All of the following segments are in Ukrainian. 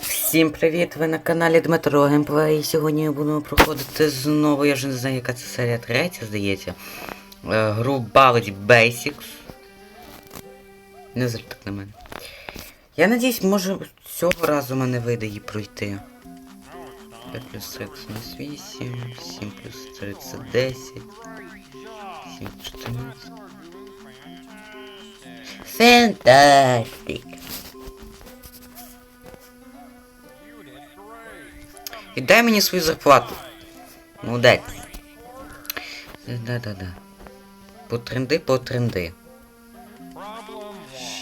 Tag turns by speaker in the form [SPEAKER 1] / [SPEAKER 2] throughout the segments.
[SPEAKER 1] Всім привіт! Ви на каналі Дмитро Геймплей. І сьогодні будемо проходити знову, я вже не знаю, яка це серія третя, здається. Е, Гру Ballad Basics. Не так на мене. Я надіюсь, може цього разу мене вийде її пройти. 5 плюс 38, 7 плюс 3 це 10, 7 14. Фантастик!
[SPEAKER 2] You did great.
[SPEAKER 1] Віддай мені свою зарплату. Молодець. Да-да-да. Потренди, потренди.
[SPEAKER 2] Problem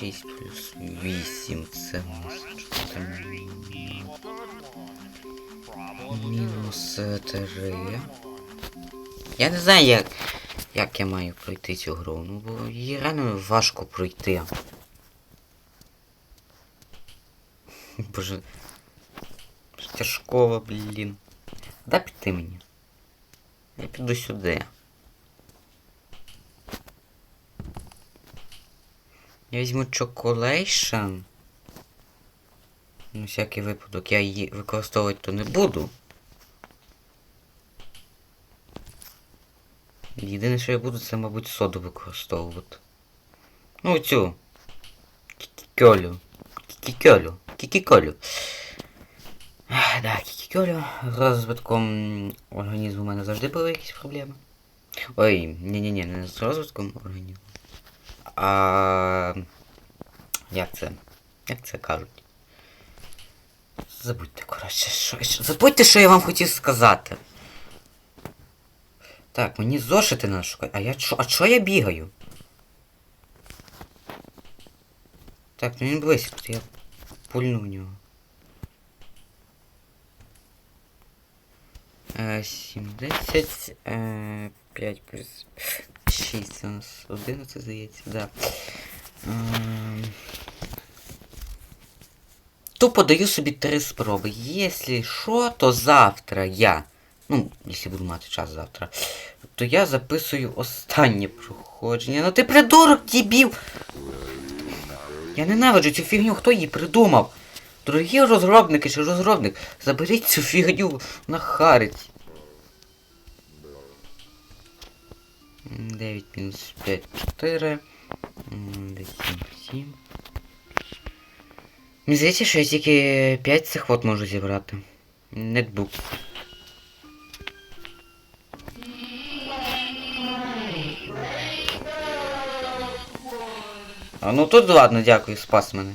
[SPEAKER 1] 6 плюс 8 це у нас 14.
[SPEAKER 2] Problem
[SPEAKER 1] Мінус 3. Я не знаю, як, як я маю пройти цю гру. Ну, бо її реально важко пройти. Боже. Тяжкова, блін. Да піти мені. Я піду сюди. Я візьму чоколейшн. На всякий випадок я її використовувати то не буду. Єдине, що я буду, це, мабуть, соду використовувати. Ну, цю. Кікікьолю. Кікіколю. Ах, Да, кікікьолю. Розвитком організму у мене завжди були якісь проблеми. Ой, ні-ні-ні, не з розвитком організму. А... Як це? Як це кажуть? Забудьте, коротше, що... Забудьте, що я вам хотів сказати. Так, мені зошити надо шукати. А я чо? А чо я бігаю? Так, ну він близько, то я пульну в нього. Е, 70, е, 5 плюс 6, це у нас 11, здається, да. Ем, Тупо даю собі три спроби. Якщо що, то завтра я. Ну, якщо буду мати час завтра, то я записую останнє проходження. Ну ти придурок, дебіл! Я ненавиджу цю фігню, хто її придумав? Дорогі розробники чи розробник, заберіть цю фігню на харить. 9 мінус 5, 4. 7, 7. Мені здається, що я тільки 5 цих от можу зібрати. Нетбук. А ну тут ладно, дякую, спас мене.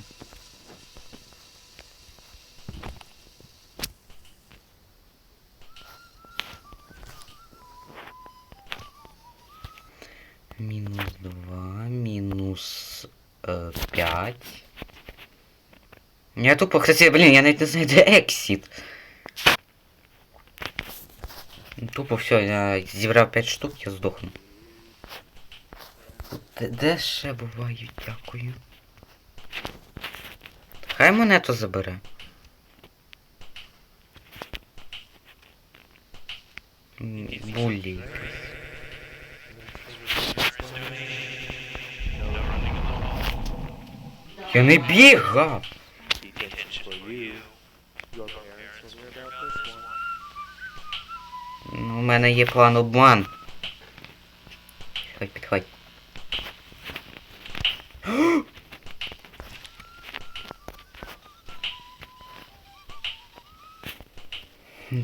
[SPEAKER 1] Мінус 2, мінус е, 5. Я тупо, кстати, блін, я навіть не знаю, де ексіт. Тупо все, я зібрав 5 штук, я здохну. Де, ще бувають, дякую. Хай монету забере. М, Буллі. Я не бігав! Ну, у мене є план обман.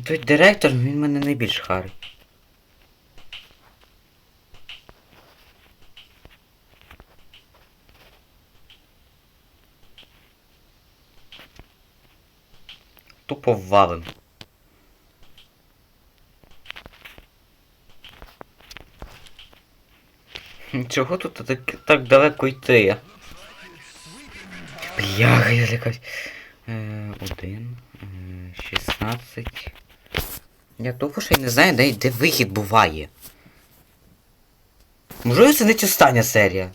[SPEAKER 1] Той директор, він мене найбільш харить. Тупо валим. Чого тут так, так далеко йти? Бляха, я якась. Е, один. Е, 16. Я тупо ще й не знаю, де, де вихід буває. Можливо, не остання серія.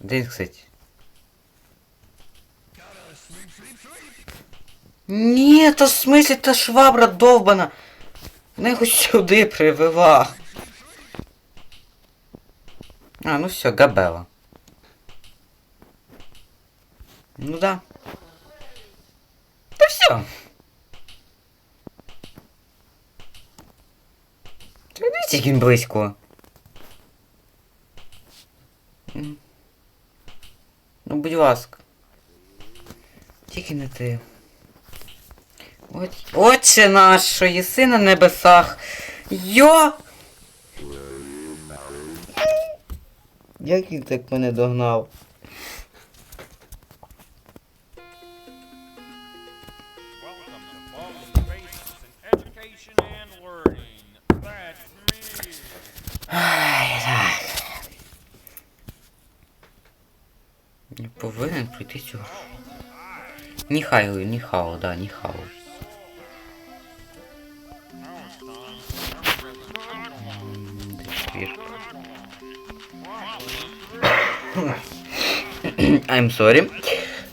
[SPEAKER 1] Де він, кстати? Ні, то в смислі та швабра довбана. Не хоч сюди привела. А, ну все, Габела. Ну да. Все. Дивіться, він близько. Ну, будь ласка. Тільки не ти. От, Отче наш, що єси на небесах. Йо! Як він так мене догнав? Так. Не повинен прийти цього. Ніхаю, ніхао, да, ніхао. I'm sorry.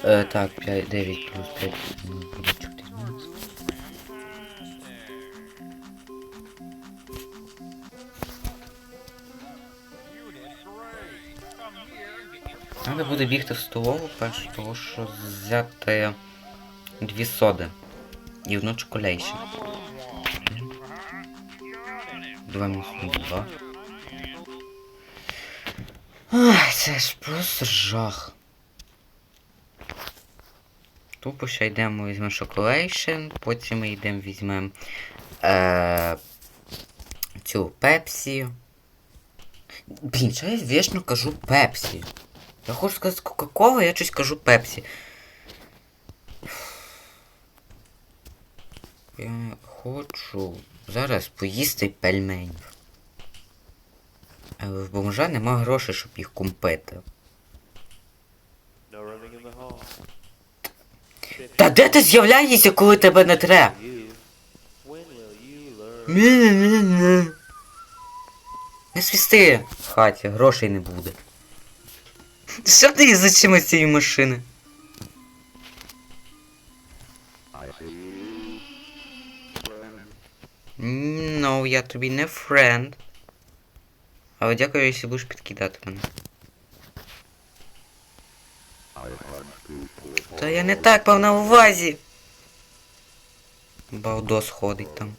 [SPEAKER 1] Е, так, 5, 9 плюс 5 Треба буде бігти в столову перш того, що взяти дві соди. І одну чоколейшн. Два мінус два. Ай, це ж просто жах. Тупо ще йдемо, візьмемо шоколейшн, потім ми йдемо візьмемо е, цю пепсі. Блін, що я вічно кажу пепсі? Я хочу сказати Кока-Кола, я щось кажу пепсі. Я хочу зараз поїсти пельменів. Але в бомжа нема грошей, щоб їх купити. Та де ти з'являєшся, коли тебе не треба? Не свісти в хаті, грошей не буде. Що ти за чимось цієї машини? Ну, я тобі не френд. Але дякую, якщо будеш підкидати мене. Та я не так мав на увазі. Балдос ходить там.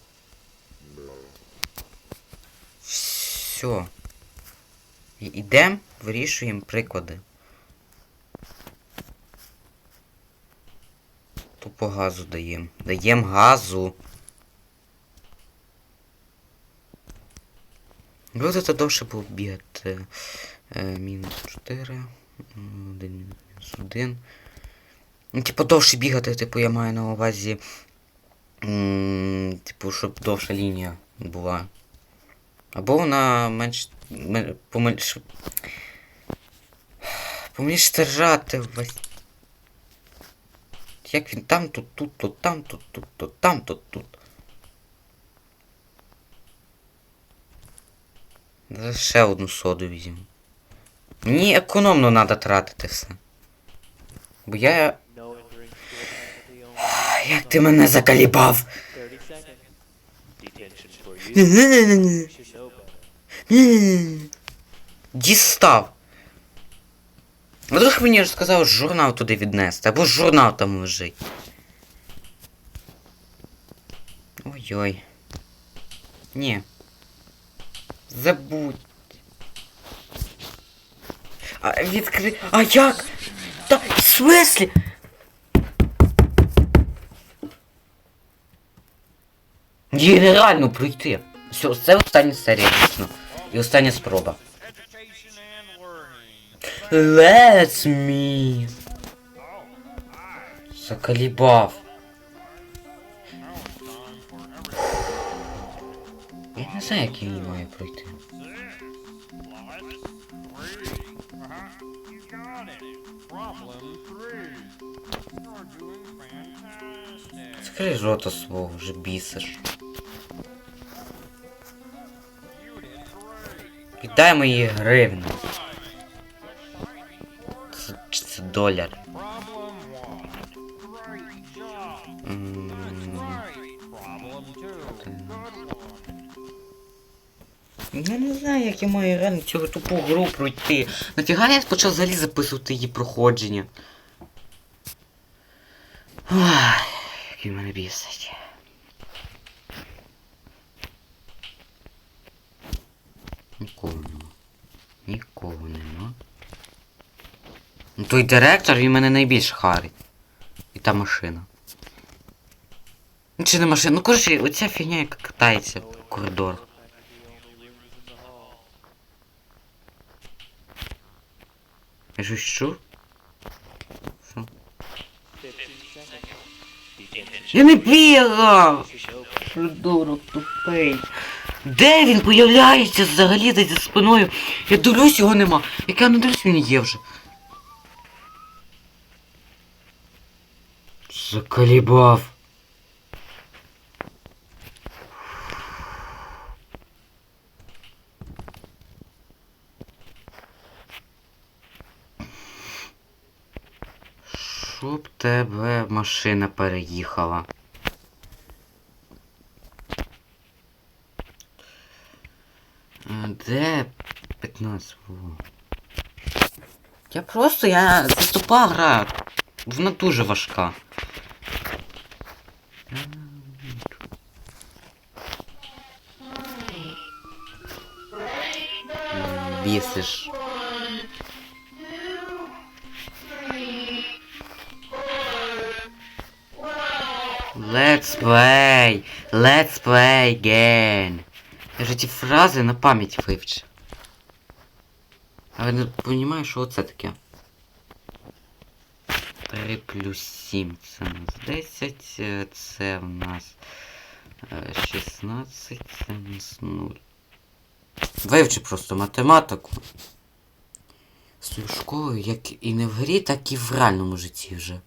[SPEAKER 1] Все. Ідемо, вирішуємо приклади. Тупо газу даємо. Даємо газу. Буде то довше було бігати. Е, мінус 4. 1 мінус 1. Ну, типу, довше бігати, типу, я маю на увазі. Типу, щоб довша лінія була. Або вона менш. мен- Поменш... Поміж держати весь. Як він там, тут, тут, тут, там, тут, тут, тут, там, тут, тут. Ще одну соду візьму. Мені економно треба тратити все. Бо я. Як ти мене закалібав!
[SPEAKER 3] 30
[SPEAKER 1] Трохи мені ж сказав журнал туди віднести, або журнал там лежить. Ой-ой. Ні. Забудь. А відкри. А як? Та в смислі? Її нереально пройти. Все, це остання серія, дійсно. І остання спроба. Let's me. Заколебав. Я не знаю, як її має пройти. Скажи рота свого, вже бісиш. Віддай мої гривни.
[SPEAKER 2] Good one.
[SPEAKER 1] Я не знаю, як я маю реально цю тупу гру пройти. Нафіга я почав взагалі записувати її проходження. Ой, який мене бісить. Нікого нема. Нікого нема. Ну той директор він мене найбільше харить. І та машина. Ну чи не машина? Ну коротше, оця фігня, яка катається по коридорах. Я щось? Що?
[SPEAKER 3] 15 seconds. Detention
[SPEAKER 1] Я не бігав! Придурок тупий. Де він появляється взагалі десь за спиною? Я дивлюсь, його нема. Як я не дивлюсь, він є вже. Заколібав. Щоб тебе машина переїхала. Де 15 було? Я просто, я... Це тупа гра. Вона дуже важка. Бісиш. Let's play! Let's play again! Я ж ці фрази на пам'ять вивчив. Але не розумію, що оце таке. 3 плюс 7 це у нас 10, е, це в нас е, 16, це в нас 0. Вивчи просто математику. З школою, як і не в грі, так і в реальному житті вже.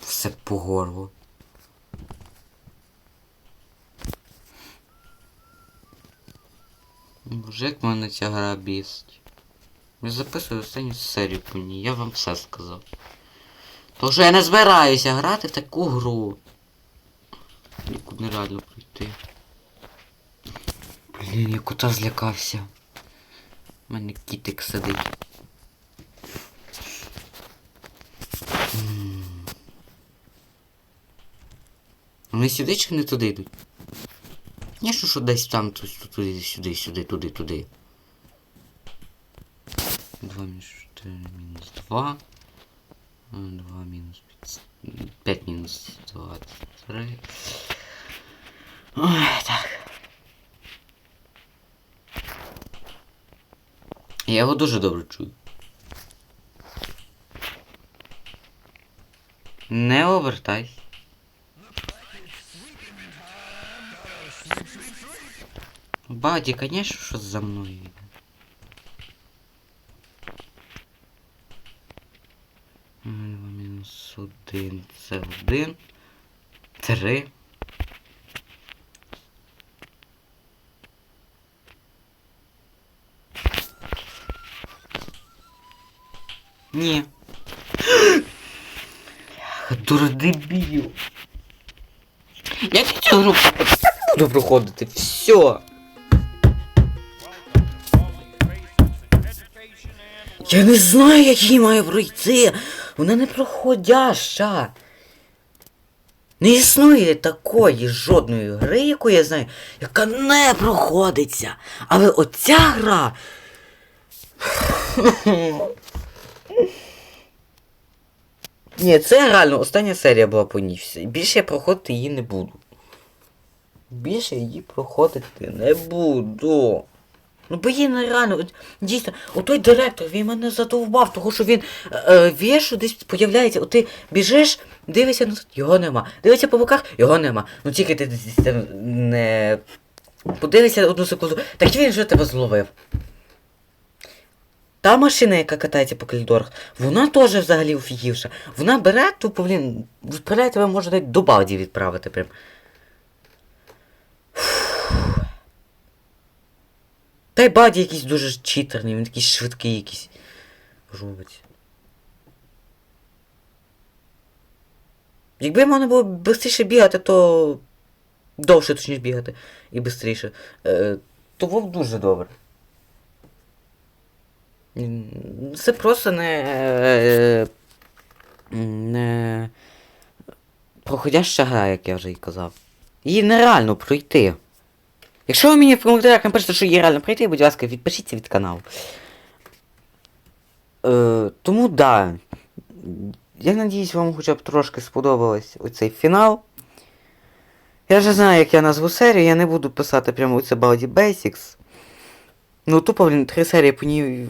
[SPEAKER 1] Все по горлу. Боже, як мене ця гра бісить. Я записую останню серію по ній, я вам все сказав. Тому що я не збираюся грати в таку гру. Яку нереально пройти. Блін, я кота злякався. У мене кітик сидить. Вони сюди чи не туди йдуть? Ні, що, що десь там, тут, туди, сюди, сюди, туди, туди. 2 мінус 4 мінус 2. 2 мінус 5. 5 мінус 23. Ой, так. Я його дуже добре чую. Не обертайся. Баді, конечно, що за мною Мінус один, це один. Три. Ні. Дурдебіл. Я цю гру буду проходити. Все. Я не знаю, як її маю пройти. Вона не проходяща. Не існує такої жодної гри, яку я знаю, яка не проходиться. Але оця гра. Ні, це реально остання серія була по ній. Більше я проходити її не буду. Більше її проходити не буду. Ну бо її нереально, дійсно, отой директор, він мене задовбав, тому що він е, віє, що десь появляється, от ти біжиш, дивишся, ну його нема. Дивишся по боках, його нема. Ну тільки ти десь не подивишся одну секунду, так він вже тебе зловив. Та машина, яка катається по коридорах, вона теж взагалі офігівша. Вона бере, тупо, блін, відправляє тебе може навіть до Балді відправити прям. Та й баді якийсь дуже читерний, він такий швидкий якийсь. Робить. Якби можна було швидше бігати, то довше точніше бігати і швидше. Е, то був дуже добре. Це просто не. е, не проходяща гра, як я вже й казав. Її нереально пройти. Якщо ви мені в коментарях напишете, що її реально пройти, будь ласка, відпишіться від каналу. Е, тому да. Я надіюсь, вам хоча б трошки сподобалось оцей фінал. Я вже знаю, як я назву серію, я не буду писати прямо оце Baldi Basics. Ну, тупо, блін, три серії по ній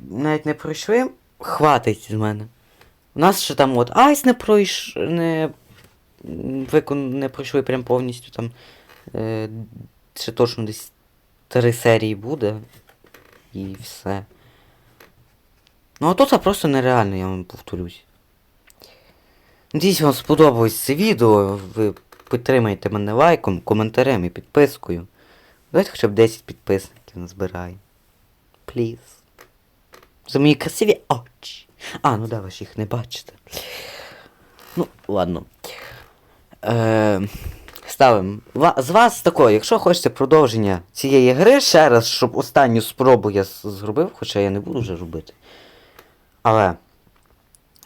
[SPEAKER 1] навіть не пройшли. Хватить з мене. У нас ще там от Айс не пройш... не викон не пройшли прям повністю там. Е, ще точно десь три серії буде. І все. Ну а то це просто нереально, я вам повторюсь. Надіюсь, вам сподобалось це відео. Ви підтримайте мене лайком, коментарем і підпискою. Давайте хоча б 10 підписників назбираю. Пліз. За мої красиві очі. А, ну да, ви ж їх не бачите. Ну, ладно. Е, ставимо. З вас такое, якщо хочете продовження цієї гри, ще раз, щоб останню спробу я зробив, хоча я не буду вже робити. Але.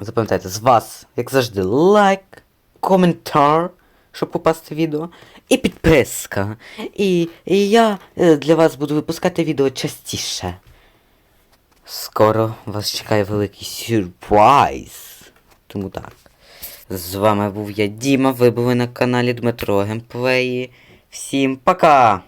[SPEAKER 1] Запам'ятайте, з вас, як завжди, лайк, коментар, щоб попасти в відео, і підписка. І, і я е, для вас буду випускати відео частіше. Скоро вас чекає великий сюрприз. Тому так. З вами був я Діма, ви були на каналі Дмитро Гемплеї. Всім пока!